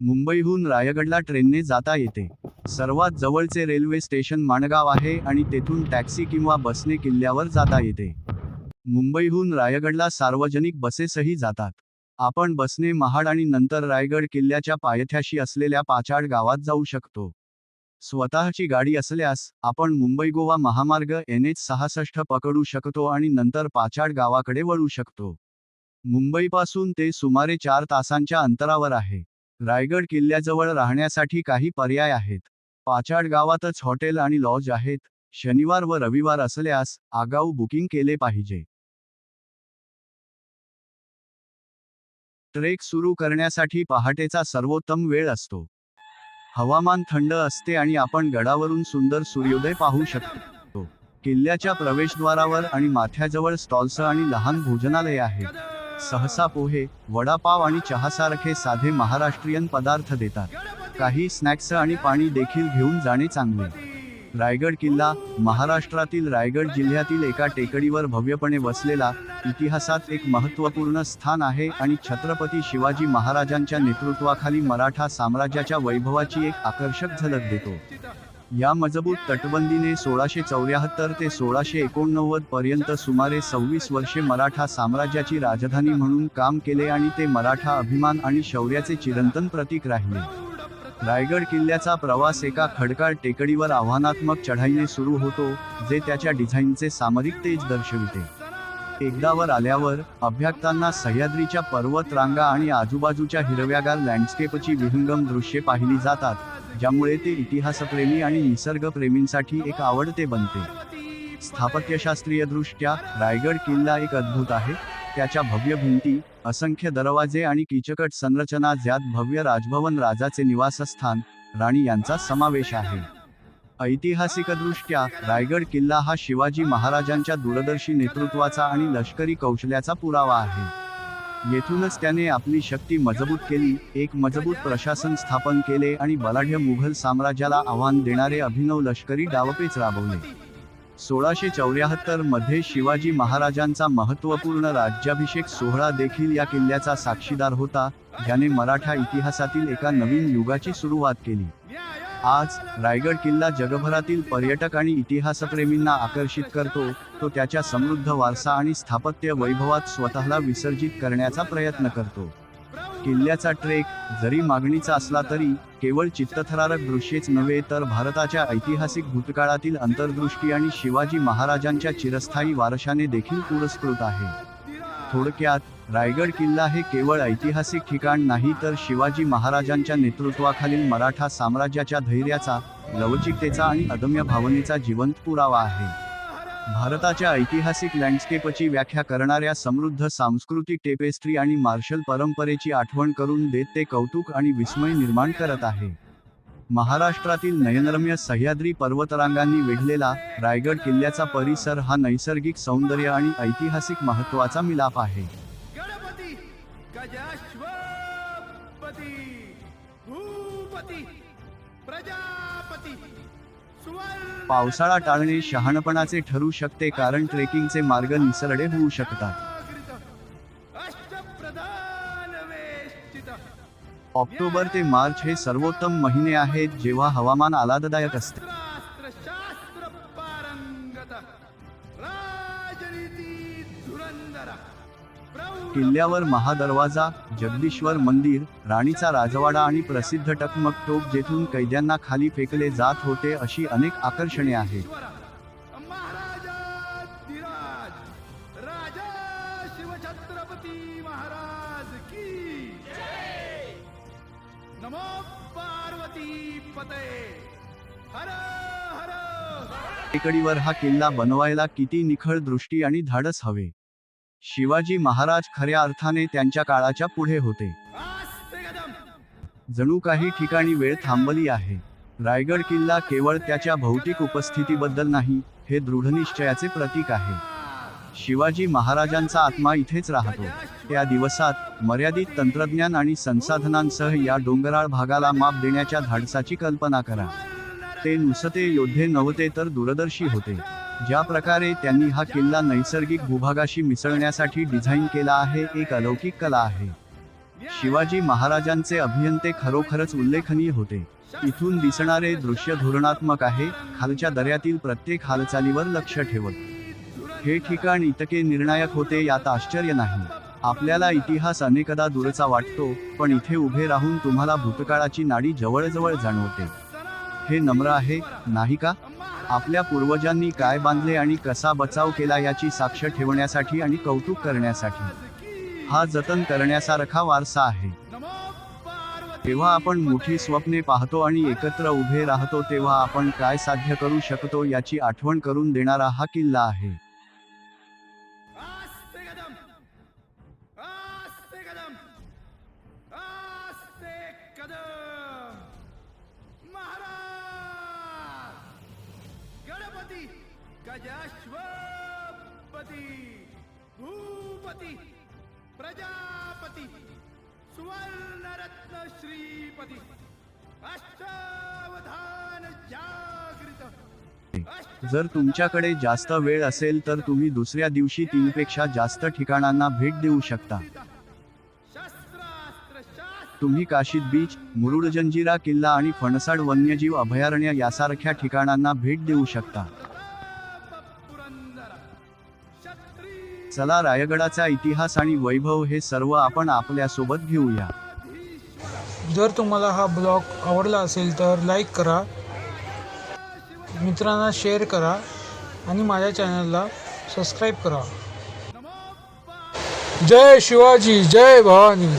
मुंबईहून रायगडला ट्रेनने जाता येते. सर्वात जवळचे रेल्वे स्टेशन माणगाव आहे आणि तेथून टॅक्सी किंवा बसने किल्ल्यावर जाता येते. मुंबईहून रायगडला सार्वजनिक बसेसही जातात. आपण बसने महाड आणि नंतर रायगड किल्ल्याच्या पायथ्याशी असलेल्या पाचाड गावात जाऊ शकतो. स्वतःची गाडी असल्यास आपण मुंबई गोवा महामार्ग एन एच सहासष्ट पकडू शकतो आणि नंतर पाचाड गावाकडे वळू शकतो. मुंबईपासून ते सुमारे चार तासांच्या अंतरावर आहे. रायगड किल्ल्याजवळ राहण्यासाठी काही पर्याय आहेत. पाचाड गावातच हॉटेल आणि लॉज आहेत. शनिवार व रविवार असल्यास आगाऊ बुकिंग केले पाहिजे. ट्रेक सुरू करण्यासाठी पहाटेचा सर्वोत्तम वेळ असतो. हवामान थंड असते आणि आपण गडावरून सुंदर सूर्योदय पाहू शकतो. किल्ल्याच्या प्रवेशद्वारावर आणि माथ्याजवळ स्टॉल्स आणि लहान भोजनालय आहेत. सहसा पोहे वडापाव आणि चहासारखे साधे महाराष्ट्रीयन पदार्थ देतात. काही स्नॅक्स आणि पाणी देखील घेऊन जाणे चांगले. रायगड किल्ला महाराष्ट्रातील रायगड जिल्ह्यातील एका टेकडीवर भव्यपणे वसलेला इतिहासात एक महत्त्वपूर्ण स्थान आहे आणि छत्रपती शिवाजी महाराजांच्या नेतृत्वाखाली मराठा साम्राज्याच्या वैभवाची एक आकर्षक झलक देतो. या मजबूत तटबंदीने सोळाशे चौऱ्याहत्तर ते सोळाशे एकोणनव्वद पर्यंत सुमारे सव्वीस वर्षे मराठा साम्राज्याची राजधानी म्हणून काम केले आणि ते मराठा अभिमान आणि शौर्याचे चिरंतन प्रतीक राहिले. रायगड किल्ल्याचा प्रवास एका खडकाळ टेकडीवर आव्हानात्मक चढाईने सुरू होतो जे त्याच्या डिझाईनचे सामरिक तेज दर्शविते. एकदावर आल्यावर अभ्यागतांना सह्याद्रीच्या पर्वत रांगा आणि आजूबाजूच्या हिरव्यागार लँडस्केपची विहंगम दृश्ये पाहिली जातात ज्यामुळे ते इतिहासप्रेमी आणि निसर्गप्रेमींसाठी एक आवडते बनते. स्थापत्यशास्त्रीयदृष्ट्या रायगड किल्ला एक अद्भुत आहे त्याच्या भव्य भिंती असंख्य दरवाजे आणि किचकट संरचना ज्यात भव्य राजभवन राजाचे निवासस्थान राणी यांचा समावेश आहे. ऐतिहासिकदृष्ट्या रायगड किल्ला हा शिवाजी महाराजांच्या दूरदर्शी नेतृत्वाचा आणि लष्करी कौशल्याचा पुरावा आहे. येथूनच त्याने आपली शक्ती मजबूत केली एक मजबूत प्रशासन स्थापन केले आणि बलाढ्य मुघल साम्राज्याला आव्हान देणारे अभिनव लष्करी डावपेच राबवले. सोळाशे चौऱ्याहत्तरमध्ये शिवाजी महाराजांचा महत्त्वपूर्ण राज्याभिषेक सोहळा देखील या किल्ल्याचा साक्षीदार होता ज्याने मराठा इतिहासातील एका नवीन युगाची सुरुवात केली. आज रायगड किल्ला जगभरातील पर्यटक आणि इतिहासप्रेमींना आकर्षित करतो तो त्याच्या समृद्ध वारसा आणि स्थापत्य वैभवात स्वतःला विसर्जित करण्याचा प्रयत्न करतो. किल्ल्याचा ट्रेक जरी मागणीचा असला तरी केवळ चित्तथरारक दृश्येच नव्हे तर भारताच्या ऐतिहासिक भूतकाळातील अंतर्दृष्टी आणि शिवाजी महाराजांच्या चिरस्थायी वारशाने देखील पुरस्कृत आहे. थोडक्यात रायगड किल्ला हे केवळ ऐतिहासिक ठिकाण नाही तर शिवाजी महाराजांच्या नेतृत्वाखालील मराठा साम्राज्याच्या धैर्याचा लवचिकतेचा आणि अदम्य भावनेचा जिवंत पुरावा आहे. भारताच्या ऐतिहासिक लँडस्केपची व्याख्या करणाऱ्या समृद्ध सांस्कृतिक टेपेस्ट्री आणि मार्शल परंपरेची आठवण करून देत ते कौतुक आणि विस्मय निर्माण करत आहे. महाराष्ट्रातील नयनरम्य सह्याद्री पर्वतरांगांनी वेढलेला रायगड किल्ल्याचा परिसर हा नैसर्गिक सौंदर्य आणि ऐतिहासिक महत्त्वाचा मिलाप आहे. पावसाळा टाळणे शहाणपणाचे ठरू शकते कारण ट्रेकिंगचे मार्ग निसरडे होऊ शकतात. ऑक्टोबर ते मार्च हे सर्वोत्तम महिने आहेत जेव्हा हवामान आल्हाददायक असते. किल्ल्यावर महादरवाजा जगदीश्वर मंदिर राणीचा राजवाडा आणि प्रसिद्ध टकमक टोप जेथून कैद्यांना खाली फेकले जात होते अशी अनेक आकर्षणे आहेत. नमो पार्वती पते हर हर टेकडीवर हा किल्ला बनवायला किती निखळ दृष्टी आणि धाडस हवे. शिवाजी महाराज खऱ्या अर्थाने त्यांच्या काळाच्या पुढे होते. जणू काही ठिकाणी वेळ थांबली आहे. रायगड किल्ला केवळ त्याच्या भौतिक उपस्थितीबद्दल नाही हे दृढनिश्चयाचे प्रतीक आहे. शिवाजी महाराजांचा आत्मा इथेच राहतो. त्या दिवसात मर्यादित तंत्रज्ञान आणि संसाधनांसह या डोंगराळ भागाला माप देण्याच्या धाडसाची कल्पना करा. ते नुसते योद्धे नव्हते तर दूरदर्शी होते. ज्या प्रकारे त्यांनी हा किल्ला नैसर्गिक भूभागाशी मिसळण्यासाठी डिझाईन केला आहे एक अलौकिक कला आहे. शिवाजी महाराजांचे अभियंते खरोखरच उल्लेखनीय होते. इथून दिसणारे दृश्य धोरणात्मक आहे खालच्या दर्यातील प्रत्येक हालचालीवर लक्ष ठेवत. हे ठिकाण इतके निर्णायक होते यात आश्चर्य नाही. आपल्याला इतिहास अनेकदा दूरचा वाटतो पण इथे उभे राहून तुम्हाला भूतकाळाची नाडी जवळजवळ जाणवते. हे नम्र आहे नाही का? आपल्या पूर्वजांनी काय बांधले आणि कसा बचाव केला याची साक्ष ठेवण्यासाठी आणि कौतुक करण्यासाठी. हा जतन करण्यासारखा वारसा आहे. तेव्हा आपण मोठी स्वप्ने पाहतो आणि एकत्र उभे राहतो तेव्हा आपण काय साध्य करू शकतो याची आठवण करून देणारा हा किल्ला आहे. गजाश्वपती भूपती प्रजापती सुवर्णरत्न श्रीपती अष्टावधान जागृत। जर तुमच्याकडे जास्त वेळ असेल तर तुम्ही दुसऱ्या दिवशी तीनपेक्षा जास्त ठिकाणांना भेट देऊ शकता. तुम्ही काशीद बीच मुरुड जंजिरा किल्ला आणि फणसाड वन्यजीव अभयारण्य यासारख्या ठिकाणांना भेट देऊ शकता. चला रायगडाचा इतिहास आणि वैभव हे सर्व आपण आपल्यासोबत घेऊया. जर तुम्हाला हा ब्लॉग आवडला असेल तर लाईक करा मित्रांना शेअर करा आणि माझ्या चॅनलला सबस्क्राईब करा. जय शिवाजी जय भवानी.